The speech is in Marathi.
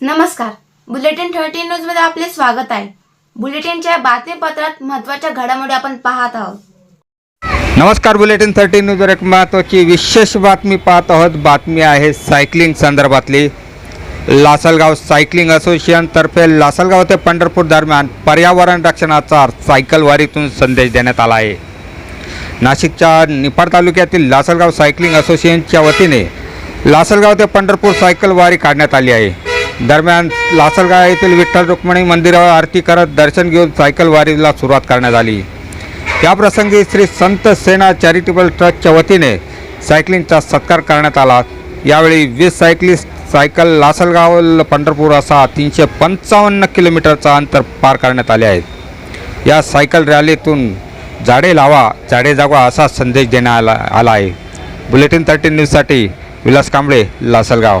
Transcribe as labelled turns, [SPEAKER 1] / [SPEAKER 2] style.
[SPEAKER 1] नमस्कार. बुलेटिन थर्टीन न्यूजमध्ये आपले स्वागत आहे. बुलेटिनच्या बातमीपत्रात महत्त्वाच्या घडामोडी आपण पाहत आहोत.
[SPEAKER 2] नमस्कार बुलेटिन थर्टीन न्यूजवर एक महत्त्वाची विशेष बातमी पाहत आहोत. बातमी आहे सायकलिंग संदर्भातली. लासलगाव सायकलिंग असोसिएशनतर्फे लासलगाव ते पंढरपूर दरम्यान पर्यावरण रक्षणाचा सायकल वारीतून संदेश देण्यात आला आहे. नाशिकच्या निफाड तालुक्यातील लासलगाव सायकलिंग असोसिएशनच्या वतीने लासलगाव ते पंढरपूर सायकल वारी काढण्यात आली आहे. दरम्यान लासलगाव येथील विठ्ठल रुक्मिणी मंदिरावर आरती करत दर्शन घेऊन सायकल वारीला सुरुवात करण्यात आली. याप्रसंगी श्री संत सेना चॅरिटेबल ट्रस्टच्या वतीने सायकलिंगचा सत्कार करण्यात आला. यावेळी वीस सायकलिस्ट सायकल लासलगाव पंढरपूर असा तीनशे पंचावन्न किलोमीटरचा अंतर पार करण्यात आले आहेत या सायकल रॅलीतून झाडे लावा झाडे जागवा असा संदेश देण्यात आला आला आहे. बुलेटिन थर्टीन न्यूजसाठी विलास कांबळे लासलगाव.